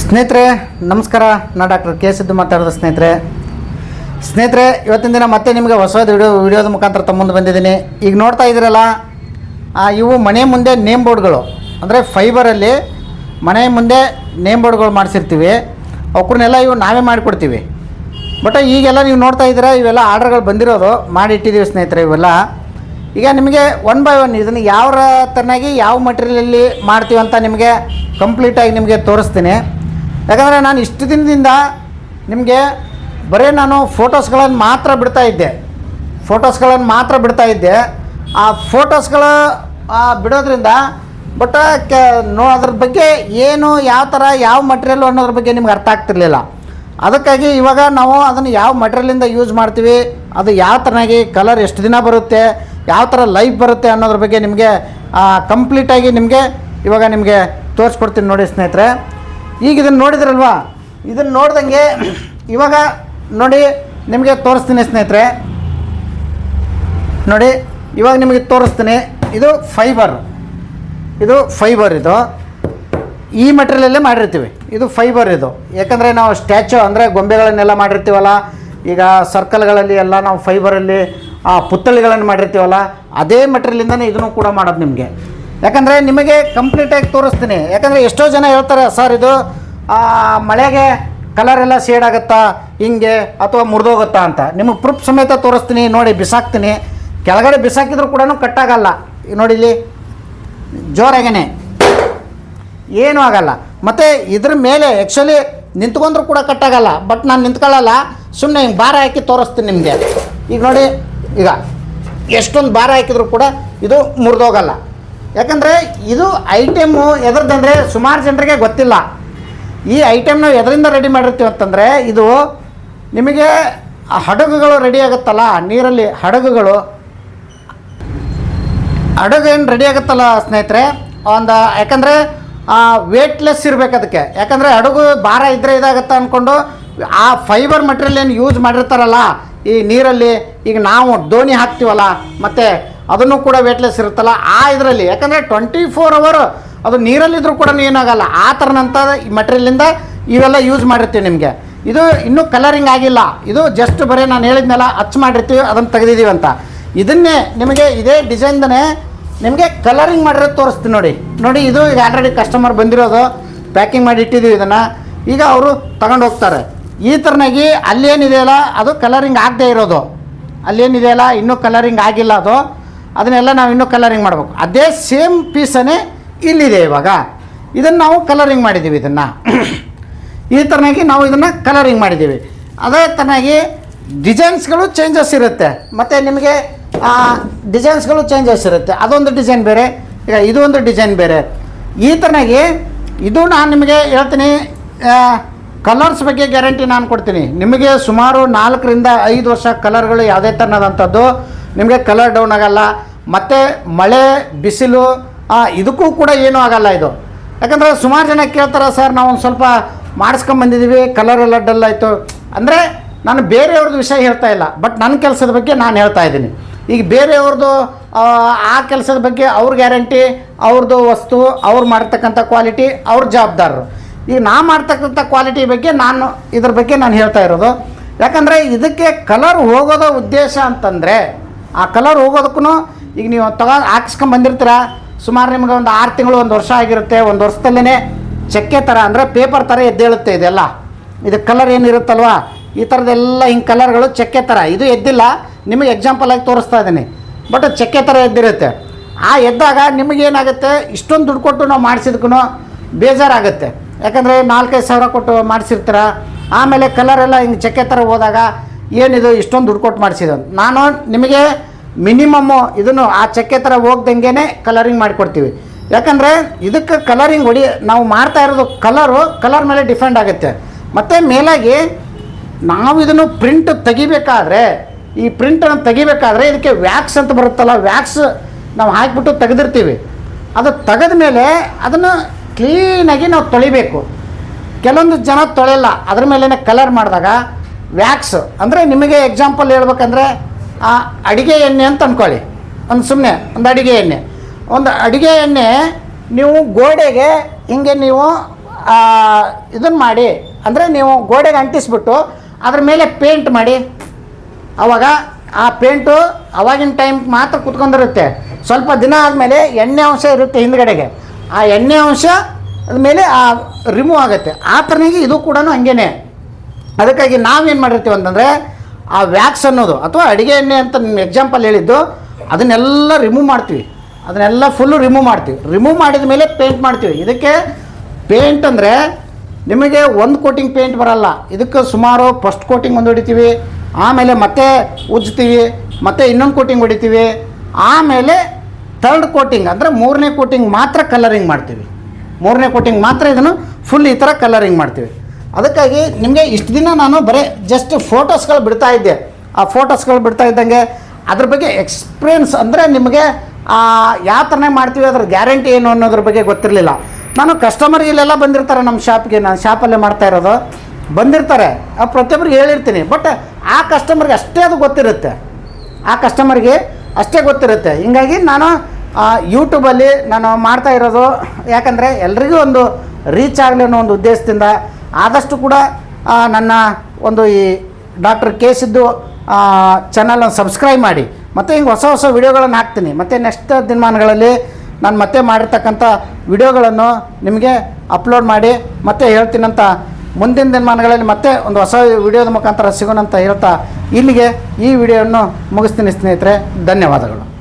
ಸ್ನೇಹಿತರೆ, ನಮಸ್ಕಾರ. ನಾ ಡಾಕ್ಟರ್ ಕೆ ಸಿದ್ದು ಮಾತಾಡೋದು ಸ್ನೇಹಿತರೆ. ಸ್ನೇಹಿತರೆ, ಇವತ್ತಿನ ದಿನ ಮತ್ತೆ ನಿಮಗೆ ಹೊಸದು ವಿಡಿಯೋ ವಿಡಿಯೋದ ಮುಖಾಂತರ ತಮ್ಮ ಮುಂದೆ ಬಂದಿದ್ದೀನಿ. ಈಗ ನೋಡ್ತಾ ಇದ್ದೀರಲ್ಲ ಇವು ಮನೆ ಮುಂದೆ ನೇಮ್ ಬೋರ್ಡ್ಗಳು. ಅಂದರೆ ಫೈಬರಲ್ಲಿ ಮನೆ ಮುಂದೆ ನೇಮ್ ಬೋರ್ಡ್ಗಳು ಮಾಡಿಸಿರ್ತೀವಿ. ಅವಕ್ಕನ್ನೆಲ್ಲ ಇವು ನಾವೇ ಮಾಡಿಕೊಡ್ತೀವಿ. ಬಟ್ ಈಗೆಲ್ಲ ನೀವು ನೋಡ್ತಾ ಇದ್ದೀರಾ, ಇವೆಲ್ಲ ಆರ್ಡರ್ಗಳು ಬಂದಿರೋದು ಮಾಡಿ ಇಟ್ಟಿದ್ದೀವಿ ಸ್ನೇಹಿತರೆ ಇವೆಲ್ಲ. ಈಗ ನಿಮಗೆ ಒನ್ ಬೈ ಒನ್ ಇದನ್ನು ಯಾವ ತರನಾಗಿ ಯಾವ ಮಟೀರಿಯಲಲ್ಲಿ ಮಾಡ್ತೀವಿ ಅಂತ ನಿಮಗೆ ಕಂಪ್ಲೀಟಾಗಿ ನಿಮಗೆ ತೋರಿಸ್ತೀನಿ. ಯಾಕಂದರೆ ನಾನು ಇಷ್ಟು ದಿನದಿಂದ ನಿಮಗೆ ಬರೀ ನಾನು ಫೋಟೋಸ್ಗಳನ್ನು ಮಾತ್ರ ಬಿಡ್ತಾ ಇದ್ದೆ. ಫೋಟೋಸ್ಗಳನ್ನು ಮಾತ್ರ ಬಿಡ್ತಾ ಇದ್ದೆ. ಆ ಫೋಟೋಸ್ಗಳು ಬಿಡೋದ್ರಿಂದ ಬಟ್, ಕೆ, ನೋ, ಅದ್ರ ಬಗ್ಗೆ ಏನು, ಯಾವ ಥರ ಯಾವ ಮಟೀರಿಯಲ್ ಅನ್ನೋದ್ರ ಬಗ್ಗೆ ನಿಮ್ಗೆ ಅರ್ಥ ಆಗ್ತಿರ್ಲಿಲ್ಲ. ಅದಕ್ಕಾಗಿ ಇವಾಗ ನಾವು ಅದನ್ನು ಯಾವ ಮಟೀರಿಯಲಿಂದ ಯೂಸ್ ಮಾಡ್ತೀವಿ, ಅದು ಯಾವ ಥರನಾಗಿ ಕಲರ್ ಎಷ್ಟು ದಿನ ಬರುತ್ತೆ ಯಾವ ಥರ ಲೈಫ್ ಬರುತ್ತೆ ಅನ್ನೋದ್ರ ಬಗ್ಗೆ ನಿಮಗೆ ಕಂಪ್ಲೀಟಾಗಿ ನಿಮಗೆ ಇವಾಗ ನಿಮಗೆ ತೋರಿಸ್ಕೊಡ್ತೀನಿ ನೋಡಿ ಸ್ನೇಹಿತರೆ. ಈಗ ಇದನ್ನು ನೋಡಿದ್ರಲ್ವಾ? ಇದನ್ನು ನೋಡ್ದಂಗೆ ಇವಾಗ ನೋಡಿ ನಿಮಗೆ ತೋರಿಸ್ತೀನಿ ಸ್ನೇಹಿತರೆ. ನೋಡಿ, ಇವಾಗ ನಿಮಗೆ ತೋರಿಸ್ತೀನಿ. ಇದು ಫೈಬರ್ ಇದು ಫೈಬರ್ ಇದು. ಈ ಮೆಟೀರಿಯಲಲ್ಲೇ ಮಾಡಿರ್ತೀವಿ. ಇದು ಫೈಬರ್ ಇದು. ಯಾಕಂದರೆ ನಾವು ಸ್ಟ್ಯಾಚು ಅಂದರೆ ಗೊಂಬೆಗಳನ್ನೆಲ್ಲ ಮಾಡಿರ್ತೀವಲ್ಲ, ಈಗ ಸರ್ಕಲ್ಗಳಲ್ಲಿ ಎಲ್ಲ ನಾವು ಫೈಬರಲ್ಲಿ ಆ ಪುತ್ಥಳಿಗಳನ್ನು ಮಾಡಿರ್ತೀವಲ್ಲ, ಅದೇ ಮೆಟ್ರಿಯಲಿಂದನೇ ಇದನ್ನು ಕೂಡ ಮಾಡೋದು ನಿಮಗೆ. ಯಾಕಂದರೆ ನಿಮಗೆ ಕಂಪ್ಲೀಟಾಗಿ ತೋರಿಸ್ತೀನಿ. ಯಾಕಂದರೆ ಎಷ್ಟೋ ಜನ ಹೇಳ್ತಾರೆ, ಸರ್, ಇದು ಮಳೆಗೆ ಕಲರ್ ಎಲ್ಲ ಶೇಡ್ ಆಗುತ್ತಾ, ಹಿಂಗೆ, ಅಥವಾ ಮುರಿದೋಗುತ್ತಾ ಅಂತ. ನಿಮಗೆ ಪ್ರೂಫ್ ಸಮೇತ ತೋರಿಸ್ತೀನಿ, ನೋಡಿ, ಬಿಸಾಕ್ತೀನಿ. ಕೆಳಗಡೆ ಬಿಸಾಕಿದ್ರು ಕೂಡ ಕಟ್ಟಾಗಲ್ಲ ನೋಡಿ ಇಲ್ಲಿ, ಜೋರಾಗೇನೆ. ಏನೂ ಆಗಲ್ಲ. ಮತ್ತು ಇದ್ರ ಮೇಲೆ ಆ್ಯಕ್ಚುಲಿ ನಿಂತ್ಕೊಂಡ್ರು ಕೂಡ ಕಟ್ಟಾಗಲ್ಲ ಬಟ್ ನಾನು ನಿಂತ್ಕೊಳ್ಳಲ್ಲ. ಸುಮ್ಮನೆ ಹಿಂಗೆ ಭಾರ ಹಾಕಿ ತೋರಿಸ್ತೀನಿ ನಿಮಗೆ. ಈಗ ನೋಡಿ ಈಗ ಎಷ್ಟೊಂದು ಭಾರ ಹಾಕಿದ್ರು ಕೂಡ ಇದು ಮುರಿದೋಗಲ್ಲ. ಯಾಕಂದರೆ ಇದು ಐಟೆಮು ಎದ್ರದ್ದಂದರೆ ಸುಮಾರು ಜನರಿಗೆ ಗೊತ್ತಿಲ್ಲ. ಈ ಐಟಮ್ ನಾವು ಎದರಿಂದ ರೆಡಿ ಮಾಡಿರ್ತೀವಿ ಅಂತಂದರೆ ಇದು ನಿಮಗೆ ಹಡಗುಗಳು ರೆಡಿ ಆಗುತ್ತಲ್ಲ, ನೀರಲ್ಲಿ ಹಡಗುಗಳು. ಹಡಗು ಏನು ರೆಡಿ ಆಗುತ್ತಲ್ಲ ಸ್ನೇಹಿತರೆ? ಒಂದು, ಯಾಕಂದರೆ ವೇಟ್ಲೆಸ್ ಇರಬೇಕು ಅದಕ್ಕೆ. ಯಾಕಂದರೆ ಹಡಗು ಭಾರ ಇದ್ದರೆ ಇದಾಗುತ್ತೆ ಅಂದ್ಕೊಂಡು ಆ ಫೈಬರ್ ಮಟೀರಿಯಲ್ ಏನು ಯೂಸ್ ಮಾಡಿರ್ತಾರಲ್ಲ ಈ ನೀರಲ್ಲಿ ಈಗ ನಾವು ದೋಣಿ ಹಾಕ್ತೀವಲ್ಲ, ಮತ್ತು ಅದನ್ನು ಕೂಡ ವೇಟ್ಲೆಸ್ ಇರುತ್ತಲ್ಲ, ಆ ಇದರಲ್ಲಿ. ಯಾಕಂದರೆ ಟ್ವೆಂಟಿ ಫೋರ್ ಅವರ್ ಅದು ನೀರಲ್ಲಿದ್ದರೂ ಕೂಡ ಏನಾಗಲ್ಲ. ಆ ಥರನಂಥ ಈ ಮಟೀರಿಯಲಿಂದ ಇವೆಲ್ಲ ಯೂಸ್ ಮಾಡಿರ್ತೀವಿ ನಿಮಗೆ. ಇದು ಇನ್ನೂ ಕಲರಿಂಗ್ ಆಗಿಲ್ಲ. ಇದು ಜಸ್ಟ್ ಬರೀ ನಾನು ಹೇಳಿದ್ನಲ್ಲ ಅಚ್ಚು ಮಾಡಿರ್ತೀವಿ, ಅದನ್ನು ತೆಗೆದಿದ್ದೀವಿ ಅಂತ. ಇದನ್ನೇ ನಿಮಗೆ ಇದೇ ಡಿಸೈನ್ದನೇ ನಿಮಗೆ ಕಲರಿಂಗ್ ಮಾಡಿರೋದು ತೋರಿಸ್ತೀನಿ ನೋಡಿ. ನೋಡಿ, ಇದು ಈಗ ಆಲ್ರೆಡಿ ಕಸ್ಟಮರ್ ಬಂದಿರೋದು. ಪ್ಯಾಕಿಂಗ್ ಮಾಡಿ ಇಟ್ಟಿದ್ದೀವಿ ಇದನ್ನು. ಈಗ ಅವರು ತಗೊಂಡು ಹೋಗ್ತಾರೆ. ಈ ಥರನಾಗಿ ಅಲ್ಲೇನಿದೆಯಲ್ಲ ಅದು ಕಲರಿಂಗ್ ಆಗದೆ ಇರೋದು. ಅಲ್ಲೇನಿದೆಯಲ್ಲ ಇನ್ನೂ ಕಲರಿಂಗ್ ಆಗಿಲ್ಲ ಅದು. ಅದನ್ನೆಲ್ಲ ನಾವು ಇನ್ನೂ ಕಲರಿಂಗ್ ಮಾಡಬೇಕು. ಅದೇ ಸೇಮ್ ಪೀಸನೇ ಇಲ್ಲಿದೆ ಇವಾಗ. ಇದನ್ನು ನಾವು ಕಲರಿಂಗ್ ಮಾಡಿದ್ದೀವಿ ಇದನ್ನು. ಈ ಥರನಾಗಿ ನಾವು ಇದನ್ನು ಕಲರಿಂಗ್ ಮಾಡಿದ್ದೀವಿ. ಅದೇ ಥರನಾಗಿ ಡಿಸೈನ್ಸ್ಗಳು ಚೇಂಜಸ್ ಇರುತ್ತೆ. ಮತ್ತು ನಿಮಗೆ ಡಿಸೈನ್ಸ್ಗಳು ಚೇಂಜಸ್ ಇರುತ್ತೆ. ಅದೊಂದು ಡಿಸೈನ್ ಬೇರೆ, ಈಗ ಇದೊಂದು ಡಿಸೈನ್ ಬೇರೆ. ಈ ಥರನಾಗಿ ಇದು ನಾನು ನಿಮಗೆ ಹೇಳ್ತೀನಿ ಕಲರ್ಸ್ ಬಗ್ಗೆ ಗ್ಯಾರಂಟಿ ನಾನು ಕೊಡ್ತೀನಿ. ನಿಮಗೆ ಸುಮಾರು ನಾಲ್ಕರಿಂದ ಐದು ವರ್ಷ ಕಲರ್ಗಳು ಯಾವುದೇ ಥರನಾದಂಥದ್ದು ನಿಮಗೆ ಕಲರ್ ಡೌನ್ ಆಗಲ್ಲ. ಮತ್ತು ಮಳೆ, ಬಿಸಿಲು ಇದಕ್ಕೂ ಕೂಡ ಏನೂ ಆಗಲ್ಲ ಇದು. ಯಾಕಂದರೆ ಸುಮಾರು ಜನ ಕೇಳ್ತಾರೆ, ಸರ್ ನಾವು ಒಂದು ಸ್ವಲ್ಪ ಮಾಡಿಸ್ಕೊಂಬಂದಿದ್ದೀವಿ ಕಲರ್ ಎಲ್ಲ ಡಲ್ ಆಯಿತು. ಅಂದರೆ ನಾನು ಬೇರೆಯವ್ರದ್ದು ವಿಷಯ ಹೇಳ್ತಾ ಇಲ್ಲ. ಬಟ್ ನನ್ನ ಕೆಲಸದ ಬಗ್ಗೆ ನಾನು ಹೇಳ್ತಾ ಇದ್ದೀನಿ. ಈಗ ಬೇರೆಯವ್ರದ್ದು, ಆ ಕೆಲಸದ ಬಗ್ಗೆ ಅವ್ರ ಗ್ಯಾರಂಟಿ ಅವ್ರದ್ದು ವಸ್ತು, ಅವ್ರು ಮಾಡಿರ್ತಕ್ಕಂಥ ಕ್ವಾಲಿಟಿ ಅವ್ರ ಜವಾಬ್ದಾರರು. ಈಗ ನಾ ಮಾಡ್ತಕ್ಕಂಥ ಕ್ವಾಲಿಟಿ ಬಗ್ಗೆ ನಾನು, ಇದ್ರ ಬಗ್ಗೆ ನಾನು ಹೇಳ್ತಾ ಇರೋದು. ಯಾಕಂದರೆ ಇದಕ್ಕೆ ಕಲರ್ ಹೋಗೋದ ಉದ್ದೇಶ ಅಂತಂದರೆ, ಆ ಕಲರ್ ಹೋಗೋದಕ್ಕೂ ಈಗ ನೀವು ತಗೋ ಹಾಕಿಸ್ಕೊಂಬಂದಿರ್ತೀರ ಸುಮಾರು ನಿಮ್ಗೆ ಒಂದು ಆರು ತಿಂಗಳು ಒಂದು ವರ್ಷ ಆಗಿರುತ್ತೆ, ಒಂದು ವರ್ಷದಲ್ಲೇ ಚಕ್ಕೆ ಥರ ಅಂದರೆ ಪೇಪರ್ ಥರ ಎದ್ದೇಳುತ್ತೆ ಇದೆಲ್ಲ. ಇದು ಕಲರ್ ಏನಿರುತ್ತಲ್ವ ಈ ಥರದ್ದೆಲ್ಲ ಹಿಂಗೆ ಕಲರ್ಗಳು ಚಕ್ಕೆ ಥರ ಇದು ಎದ್ದಿಲ್ಲ, ನಿಮಗೆ ಎಕ್ಸಾಂಪಲ್ ಆಗಿ ತೋರಿಸ್ತಾ ಇದ್ದೀನಿ. ಬಟ್ ಚಕ್ಕೆ ಥರ ಎದ್ದಿರುತ್ತೆ. ಆ ಎದ್ದಾಗ ನಿಮಗೇನಾಗುತ್ತೆ? ಇಷ್ಟೊಂದು ದುಡ್ಡು ಕೊಟ್ಟು ನಾವು ಮಾಡಿಸಿದ್ಕೂ ಬೇಜಾರಾಗುತ್ತೆ. ಯಾಕಂದರೆ ನಾಲ್ಕೈದು ಸಾವಿರ ಕೊಟ್ಟು ಮಾಡಿಸಿರ್ತೀರ. ಆಮೇಲೆ ಕಲರ್ ಎಲ್ಲ ಹಿಂಗೆ ಚಕ್ಕೆ ಥರ ಹೋದಾಗ ಏನಿದು, ಇಷ್ಟೊಂದು ದುಡ್ಡು ಕೊಟ್ಟು ಮಾಡಿಸಿದ್ರು ನಾನು ನಿಮಗೆ ಮಿನಿಮಮ್ಮು ಇದನ್ನು ಆ ಚಕ್ಕೆ ಥರ ಹೋಗ್ದಂಗೆ ಕಲರಿಂಗ್ ಮಾಡಿಕೊಡ್ತೀವಿ. ಯಾಕಂದರೆ ಇದಕ್ಕೆ ಕಲರಿಂಗ್ ಹೊಡಿ, ನಾವು ಮಾಡ್ತಾ ಇರೋದು ಕಲರು ಕಲರ್ ಮೇಲೆ ಡಿಫೆಂಡ್ ಆಗುತ್ತೆ. ಮತ್ತು ಮೇಲಾಗಿ ನಾವು ಇದನ್ನು ಪ್ರಿಂಟ್ ತೆಗಿಬೇಕಾದ್ರೆ, ಈ ಪ್ರಿಂಟನ್ನು ತೆಗಿಬೇಕಾದ್ರೆ ಇದಕ್ಕೆ ವ್ಯಾಕ್ಸ್ ಅಂತ ಬರುತ್ತಲ್ಲ ವ್ಯಾಕ್ಸ್ ನಾವು ಹಾಕಿಬಿಟ್ಟು ತೆಗೆದಿರ್ತೀವಿ. ಅದು ತೆಗೆದ ಮೇಲೆ ಅದನ್ನು ಕ್ಲೀನಾಗಿ ನಾವು ತೊಳಿಬೇಕು. ಕೆಲವೊಂದು ಜನ ತೊಳೆಯಲ್ಲ ಅದ್ರ ಮೇಲೇ ಕಲರ್ ಮಾಡಿದಾಗ ವ್ಯಾಕ್ಸ್, ಅಂದರೆ ನಿಮಗೆ ಎಕ್ಸಾಂಪಲ್ ಹೇಳ್ಬೇಕಂದ್ರೆ, ಆ ಅಡಿಗೆ ಎಣ್ಣೆ ಅಂತ ಅಂದ್ಕೊಳ್ಳಿ ಒಂದು ಸುಮ್ಮನೆ ಒಂದು ಅಡಿಗೆ ಎಣ್ಣೆ. ಒಂದು ಅಡುಗೆ ಎಣ್ಣೆ ನೀವು ಗೋಡೆಗೆ ಹಿಂಗೆ ನೀವು ಇದನ್ನು ಮಾಡಿ, ಅಂದರೆ ನೀವು ಗೋಡೆಗೆ ಅಂಟಿಸ್ಬಿಟ್ಟು ಅದ್ರ ಮೇಲೆ ಪೇಂಟ್ ಮಾಡಿ. ಆವಾಗ ಆ ಪೇಂಟು ಅವಾಗಿನ ಟೈಮ್ ಮಾತ್ರ ಕುತ್ಕೊಂಡಿರುತ್ತೆ. ಸ್ವಲ್ಪ ದಿನ ಆದಮೇಲೆ ಎಣ್ಣೆ ಅಂಶ ಇರುತ್ತೆ ಹಿಂದ್ಗಡೆಗೆ. ಆ ಎಣ್ಣೆ ಅಂಶ ಮೇಲೆ ಆ ರಿಮೂವ್ ಆಗುತ್ತೆ. ಆ ಥರನಿಗೆ ಇದು ಕೂಡ ಹಂಗೇನೆ. ಅದಕ್ಕಾಗಿ ನಾವೇನು ಮಾಡಿರ್ತೀವಿ ಅಂತಂದರೆ ಆ ವ್ಯಾಕ್ಸ್ ಅನ್ನೋದು ಅಥವಾ ಅಡುಗೆ ಎಣ್ಣೆ ಅಂತ ಎಕ್ಸಾಂಪಲ್ ಹೇಳಿದ್ದು, ಅದನ್ನೆಲ್ಲ ರಿಮೂವ್ ಮಾಡ್ತೀವಿ. ಅದನ್ನೆಲ್ಲ ಫುಲ್ಲು ರಿಮೂವ್ ಮಾಡ್ತೀವಿ. ರಿಮೂವ್ ಮಾಡಿದ ಮೇಲೆ ಪೇಂಟ್ ಮಾಡ್ತೀವಿ. ಇದಕ್ಕೆ ಪೇಂಟ್ ಅಂದರೆ ನಿಮಗೆ ಒಂದು ಕೋಟಿಂಗ್ ಪೇಂಟ್ ಬರಲ್ಲ. ಇದಕ್ಕೆ ಸುಮಾರು ಫಸ್ಟ್ ಕೋಟಿಂಗ್ ಒಂದು ಹೊಡಿತೀವಿ. ಆಮೇಲೆ ಮತ್ತೆ ಉಜ್ತೀವಿ. ಮತ್ತೆ ಇನ್ನೊಂದು ಕೋಟಿಂಗ್ ಹೊಡಿತೀವಿ. ಆಮೇಲೆ ಥರ್ಡ್ ಕೋಟಿಂಗ್ ಅಂದರೆ ಮೂರನೇ ಕೋಟಿಂಗ್ ಮಾತ್ರ ಕಲರಿಂಗ್ ಮಾಡ್ತೀವಿ. ಮೂರನೇ ಕೋಟಿಂಗ್ ಮಾತ್ರ ಇದನ್ನು ಫುಲ್ ಈ ಥರ ಕಲರಿಂಗ್ ಮಾಡ್ತೀವಿ. ಅದಕ್ಕಾಗಿ ನಿಮಗೆ ಇಷ್ಟು ದಿನ ನಾನು ಬರೀ ಜಸ್ಟ್ ಫೋಟೋಸ್ಗಳು ಬಿಡ್ತಾ ಇದ್ದೆ. ಆ ಫೋಟೋಸ್ಗಳು ಬಿಡ್ತಾ ಇದ್ದಂಗೆ ಅದ್ರ ಬಗ್ಗೆ ಎಕ್ಸ್ಪೀರಿಯನ್ಸ್ ಅಂದರೆ ನಿಮಗೆ ಯಾವ ಥರನೇ ಮಾಡ್ತೀವಿ ಅದ್ರ ಗ್ಯಾರಂಟಿ ಏನು ಅನ್ನೋದ್ರ ಬಗ್ಗೆ ಗೊತ್ತಿರಲಿಲ್ಲ. ನಾನು ಕಸ್ಟಮರ್ ಇಲ್ಲೆಲ್ಲ ಬಂದಿರ್ತಾರೆ ನಮ್ಮ ಶಾಪ್ಗೆ ನಾನು ಶಾಪಲ್ಲೇ ಮಾಡ್ತಾ ಇರೋದು. ಬಂದಿರ್ತಾರೆ. ಆ ಪ್ರತಿಯೊಬ್ಬರಿಗೆ ಹೇಳಿರ್ತೀನಿ. ಬಟ್ ಆ ಕಸ್ಟಮರ್ಗೆ ಅಷ್ಟೇ ಅದು ಗೊತ್ತಿರುತ್ತೆ. ಆ ಕಸ್ಟಮರ್ಗೆ ಅಷ್ಟೇ ಗೊತ್ತಿರುತ್ತೆ. ಹೀಗಾಗಿ ನಾನು ಯೂಟ್ಯೂಬಲ್ಲಿ ನಾನು ಮಾಡ್ತಾ ಇರೋದು, ಯಾಕಂದರೆ ಎಲ್ರಿಗೂ ಒಂದು ರೀಚ್ ಆಗಲಿ ಅನ್ನೋ ಒಂದು ಉದ್ದೇಶದಿಂದ ಆದಷ್ಟು ಕೂಡ ನನ್ನ ಒಂದು ಈ ಡಾಕ್ಟರ್ ಕೆ ಸಿದ್ದು ಚಾನಲ್ನ ಸಬ್ಸ್ಕ್ರೈಬ್ ಮಾಡಿ. ಮತ್ತು ಹಿಂಗೆ ಹೊಸ ಹೊಸ ವಿಡಿಯೋಗಳನ್ನು ಹಾಕ್ತೀನಿ. ಮತ್ತು ನೆಕ್ಸ್ಟ್ ದಿನಮಾನಗಳಲ್ಲಿ ನಾನು ಮತ್ತೆ ಮಾಡಿರ್ತಕ್ಕಂಥ ವಿಡಿಯೋಗಳನ್ನು ನಿಮಗೆ ಅಪ್ಲೋಡ್ ಮಾಡಿ, ಮತ್ತೆ ಹೇಳ್ತೀನಂತ ಮುಂದಿನ ದಿನಮಾನಗಳಲ್ಲಿ ಮತ್ತೆ ಒಂದು ಹೊಸ ವಿಡಿಯೋದ ಮುಖಾಂತರ ಸಿಗೋಣಂತ ಹೇಳ್ತಾ ಇಲ್ಲಿಗೆ ಈ ವಿಡಿಯೋವನ್ನು ಮುಗಿಸ್ತೀನಿ ಸ್ನೇಹಿತರೆ. ಧನ್ಯವಾದಗಳು.